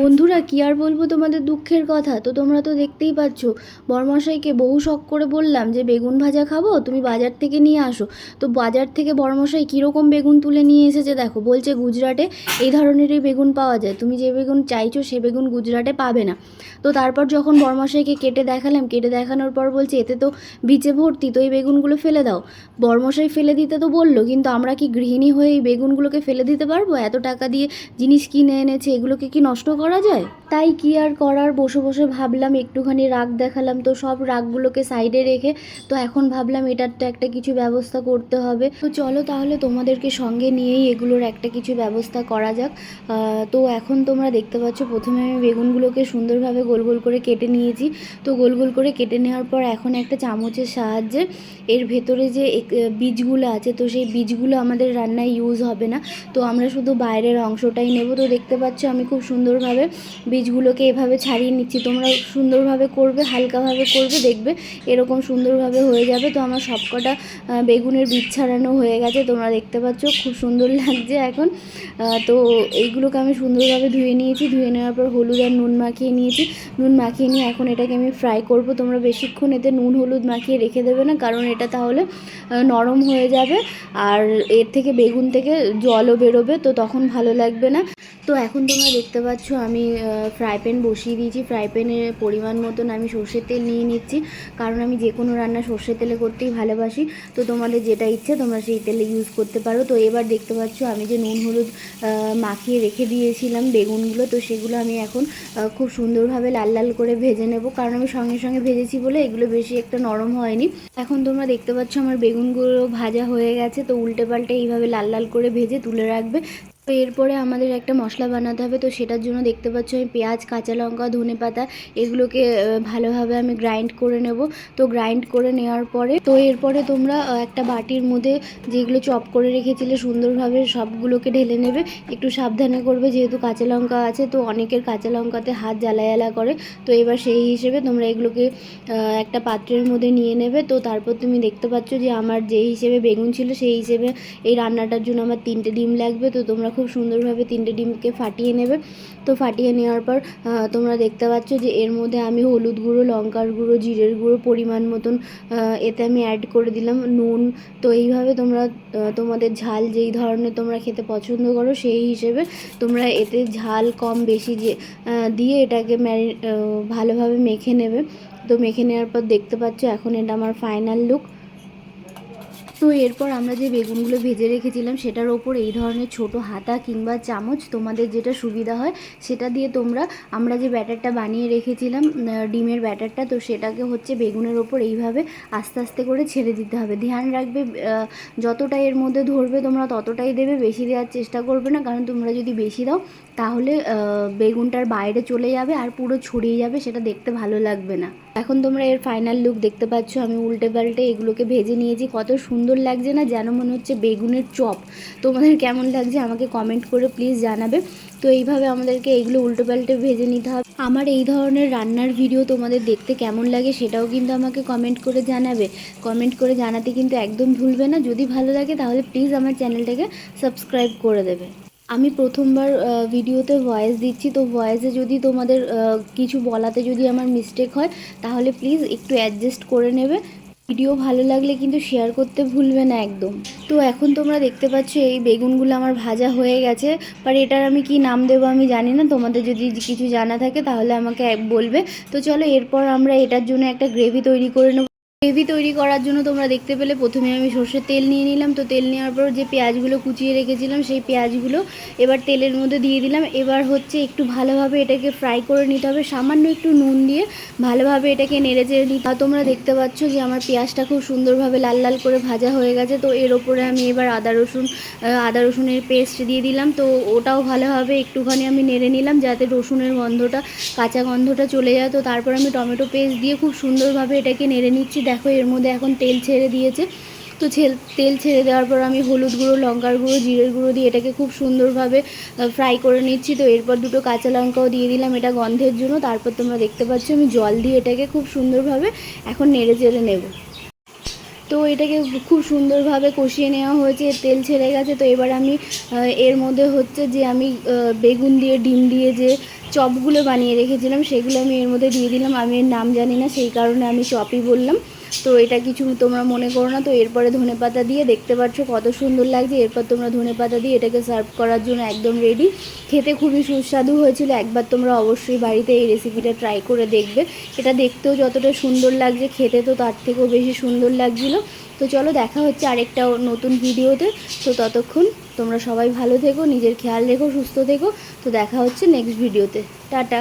বন্ধুরা, কী আর বলব তোমাদের দুঃখের কথা? তো তোমরা তো দেখতেই পাচ্ছ বড়মশাইকে বহু শখ করে বললাম যে, বেগুন ভাজা খাব? তুমি বাজার থেকে নিয়ে আসো। তো বাজার থেকে বড়মশাই কীরকম বেগুন তুলে নিয়ে এসেছে দেখো, বলছে গুজরাটে এই ধরনেরই বেগুন পাওয়া যায়। তুমি যে বেগুন চাইছো, সে বেগুন গুজরাটে পাবে না। তো তারপর যখন বড়মশাইকে কেটে দেখালাম, কেটে দেখানোর পর বলছে, এতে তো বিচে ভর্তি, তো এই বেগুনগুলো ফেলে দাও। বড়মশাই ফেলে দিতে তো বলল, কিন্তু আমরা কি গৃহিণী হয়ে এই বেগুনগুলোকে ফেলে দিতে পারব? এত টাকা দিয়ে জিনিস কিনে এনেছে, এগুলোকে কি নষ্ট করা যায়? তাই কি আর করার? বসে বসে ভাবলাম, একটুখানি রাগ দেখালাম তো সব রাগগুলোকে সাইডে রেখে। তো এখন ভাবলাম এটার তো একটা কিছু ব্যবস্থা করতে হবে। তো চলো তাহলে তোমাদেরকে সঙ্গে নিয়েই এগুলোর একটা কিছু ব্যবস্থা করা যাক। তো এখন তোমরা দেখতে পাচ্ছ, প্রথমে আমি বেগুনগুলোকে সুন্দরভাবে গোল গোল করে কেটে নিয়েছি। তো গোল গোল করে কেটে নেওয়ার পর এখন একটা চামচের সাহায্যে এর ভেতরে যে বীজগুলো আছে, তো সেই বীজগুলো আমাদের রান্নায় ইউজ হবে না। তো আমরা শুধু বাইরের অংশটাই নেব। তো দেখতে পাচ্ছ, আমি খুব সুন্দরভাবে বীজগুলোকে এভাবে ছাড়িয়ে নিচ্ছি। তোমরা সুন্দরভাবে করবে, হালকাভাবে করবে, দেখবে এরকম সুন্দরভাবে হয়ে যাবে। তো আমার সবকটা বেগুনের বীজ ছাড়ানো হয়ে গেছে, তোমরা দেখতে পাচ্ছ, খুব সুন্দর লাগছে এখন। তো এইগুলোকে আমি সুন্দরভাবে ধুয়ে নিয়েছি। ধুয়ে নেওয়ার পর হলুদ আর নুন মাখিয়ে নিয়েছি। নুন মাখিয়ে নিয়ে এখন এটাকে আমি ফ্রাই করব। তোমরা বেশিক্ষণ এতে নুন হলুদ মাখিয়ে রেখে দেবে না, কারণ এটা তাহলে নরম হয়ে যাবে। আর এর থেকে বেগুন থেকে জলও বেরোবে, তো তখন ভালো লাগবে না। তো এখন তোমরা দেখতে পাচ্ছ আমি ফ্রাই প্যান বসিয়ে দিয়েছি। ফ্রাই প্যানের পরিমাণ মতন আমি সর্ষের তেল নিয়ে নিচ্ছি। কারণ আমি যে কোনো রান্না সর্ষের তেলে করতেই ভালোবাসি। তো তোমাদের যেটা ইচ্ছে তোমরা সেই তেলে ইউজ করতে পারো। তো এবার দেখতে পাচ্ছ আমি যে নুন, হলুদ মাখিয়ে রেখে দিয়েছিলাম বেগুনগুলো। তো সেগুলো আমি এখন খুব সুন্দরভাবে লাল লাল করে ভেজে নেব। কারণ আমি সঙ্গে সঙ্গে ভেজেছি বলে এগুলো বেশি একটা নরম হয়নি। এখন তোমরা দেখতে পাচ্ছ আমার বেগুনগুলো ভাজা হয়ে গেছে। তো উল্টে পাল্টে এইভাবে লাল লাল করে ভেজে তুলে রাখবে। তো এরপরে আমাদের একটা মশলা বানাতে হবে, তো সেটার জন্য দেখতে পাচ্ছ আমি পেঁয়াজ, কাঁচা লঙ্কা, ধনে পাতা এগুলোকে ভালোভাবে আমি গ্রাইন্ড করে নেব। তো গ্রাইন্ড করে নেওয়ার পরে, তো এরপরে তোমরা একটা বাটির মধ্যে যেগুলো চপ করে রেখেছিলে সুন্দরভাবে সবগুলোকে ঢেলে নেবে। একটু সাবধানে করবে, যেহেতু কাঁচা লঙ্কা আছে, তো অনেকের কাঁচা লঙ্কাতে হাত জ্বালা জ্বালা করে। তো এবার সেই হিসেবে তোমরা এগুলোকে একটা পাত্রের মধ্যে নিয়ে নেবে। তো তারপর তুমি দেখতে পাচ্ছ যে আমার যে হিসেবে বেগুন ছিল, সেই হিসেবে এই রান্নাটার জন্য আমার তিনটে ডিম লাগবে। তো তোমরা খুব সুন্দরভাবে তিনটে ডিমকে ফাটিয়ে নেবে। তো ফাটিয়ে নেওয়ার পর তোমরা দেখতে পাচ্ছ যে এর মধ্যে আমি হলুদ গুঁড়ো, লঙ্কার গুঁড়ো, জিরের গুঁড়ো পরিমাণ মতন এতে আমি অ্যাড করে দিলাম, নুন। তো এইভাবে তোমরা তোমাদের ঝাল যেই ধরনের তোমরা খেতে পছন্দ করো সেই হিসেবে তোমরা এতে ঝাল কম বেশি যে দিয়ে এটাকে ম্যারি ভালোভাবে মেখে নেবে। তো মেখে নেওয়ার পর দেখতে পাচ্ছ এখন এটা আমার ফাইনাল লুক তো এরপর আমরা যে বেগুনগুলো ভেজে রেখেছিলাম, সেটার ওপর এই ধরনের ছোট হাতা কিংবা চামচ তোমাদের যেটা সুবিধা হয়, সেটা দিয়ে তোমরা, আমরা যে ব্যাটারটা বানিয়ে রেখেছিলাম ডিমের ব্যাটারটা, তো সেটাকে হচ্ছে বেগুনের ওপর এইভাবে আস্তে আস্তে করে ছেড়ে দিতে হবে। ধ্যান রাখবে যতটা এর মধ্যে ধরবে তোমরা ততটাই দেবে, বেশি দেওয়ার চেষ্টা করবে না, কারণ তোমরা যদি বেশি দাও, তাহলে বেগুনটার বাইরে চলে যাবে আর পুরো ছড়িয়ে যাবে, সেটা দেখতে ভালো লাগবে না। এখন তোমরা এর ফাইনাল লুক দেখতে পাচ্ছ, আমি উল্টে পাল্টে এগুলোকে ভেজে নিয়েছি। কত সুন্দর লাগছে না? যেন মনে হচ্ছে বেগুনের চপ। তোমাদের কেমন লাগছে আমাকে কমেন্ট করে প্লিজ জানাবে। তো এইভাবে আমাদেরকে এইগুলো উল্টো পাল্টে ভেজে নিতে হবে। আমার এই ধরনের রান্নার ভিডিও তোমাদের দেখতে কেমন লাগে সেটাও কিন্তু আমাকে কমেন্ট করে জানাবে। কমেন্ট করে জানাতে কিন্তু একদম ভুলবে না। যদি ভালো লাগে তাহলে প্লিজ আমার চ্যানেলটাকে সাবস্ক্রাইব করে দেবে। আমি প্রথমবার ভিডিওতে ভয়েস দিচ্ছি। তো ভয়েসে যদি তোমাদের কিছু বলাতে যদি আমার মিস্টেক হয়, তাহলে প্লিজ একটু অ্যাডজাস্ট করে নেবে। ভিডিও ভালো লাগলে কিন্তু শেয়ার করতে ভুলবে না একদম। তো এখন তোমরা দেখতে পাচ্ছ, এই বেগুনগুলো আমার ভাজা হয়ে গেছে। বাট এটার আমি কি নাম দেবো আমি জানি না। তোমাদের যদি কিছু জানা থাকে, তাহলে আমাকে বলবে। তো চলো এরপর আমরা এটার জন্য একটা গ্রেভি তৈরি করে নেব। গ্রেভি তৈরি করার জন্য তোমরা দেখতে পেলে প্রথমে আমি সর্ষের তেল নিয়ে নিলাম। তো তেল নেওয়ার পর যে পেঁয়াজগুলো কুচিয়ে রেখেছিলাম, সেই পেঁয়াজগুলো এবার তেলের মধ্যে দিয়ে দিলাম। এবার হচ্ছে একটু ভালোভাবে এটাকে ফ্রাই করে নিতে হবে। সামান্য একটু নুন দিয়ে ভালোভাবে এটাকে নেড়ে চেড়ে নিতে। তোমরা দেখতে পাচ্ছ যে আমার পেঁয়াজটা খুব সুন্দরভাবে লাল লাল করে ভাজা হয়ে গেছে। তো এর ওপরে আমি এবার আদা রসুন আদা রসুনের পেস্ট দিয়ে দিলাম। তো ওটাও ভালোভাবে একটুখানি আমি নেড়ে নিলাম যাতে রসুনের গন্ধটা, কাঁচা গন্ধটা চলে যায়। তো তারপর আমি টমেটো পেস্ট দিয়ে খুব সুন্দরভাবে এটাকে নেড়ে নিচ্ছি। দেখো এর মধ্যে এখন তেল ছেড়ে দিয়েছে। তো তেল ছেড়ে দেওয়ার পর আমি হলুদ গুঁড়ো, লঙ্কার গুঁড়ো, জিরের গুঁড়ো দিয়ে এটাকে খুব সুন্দরভাবে ফ্রাই করে নিচ্ছি। তো এরপর দুটো কাঁচা লঙ্কাও দিয়ে দিলাম এটা গন্ধের জন্য। তারপর তোমরা দেখতে পাচ্ছ আমি জল দিয়ে এটাকে খুব সুন্দরভাবে এখন নেড়ে চেড়ে নেব। তো এটাকে খুব সুন্দরভাবে কষিয়ে নেওয়া হয়েছে তেল ছেড়ে গেছে। তো এবার আমি এর মধ্যে হচ্ছে যে আমি বেগুন দিয়ে, ডিম দিয়ে যে চপগুলো বানিয়ে রেখেছিলাম, সেগুলো আমি এর মধ্যে দিয়ে দিলাম। আমি এর নাম জানি না, সেই কারণে আমি চপই বললাম। তো এটা কিছু তোমরা মনে করো না, তো এরপরে ধনে পাতা দিয়ে দেখতে পাচ্ছ কত সুন্দর লাগছে। এরপর তোমরা ধনে পাতা দিয়ে এটাকে সার্ভ করার জন্য একদম রেডি খেতে খুবই সুস্বাদু হয়েছিল, একবার তোমরা অবশ্যই বাড়িতে এই রেসিপিটা ট্রাই করে দেখবে। এটা দেখতেও যতটা সুন্দর লাগছে, খেতে তো তার থেকেও বেশি সুন্দর লাগছিল। তো চলো দেখা হচ্ছে আরেকটা নতুন ভিডিওতে। তো ততক্ষণ তোমরা সবাই ভালো থেকো, নিজের খেয়াল রেখো, সুস্থ থেকো। তো দেখা হচ্ছে নেক্সট ভিডিওতে টাটা।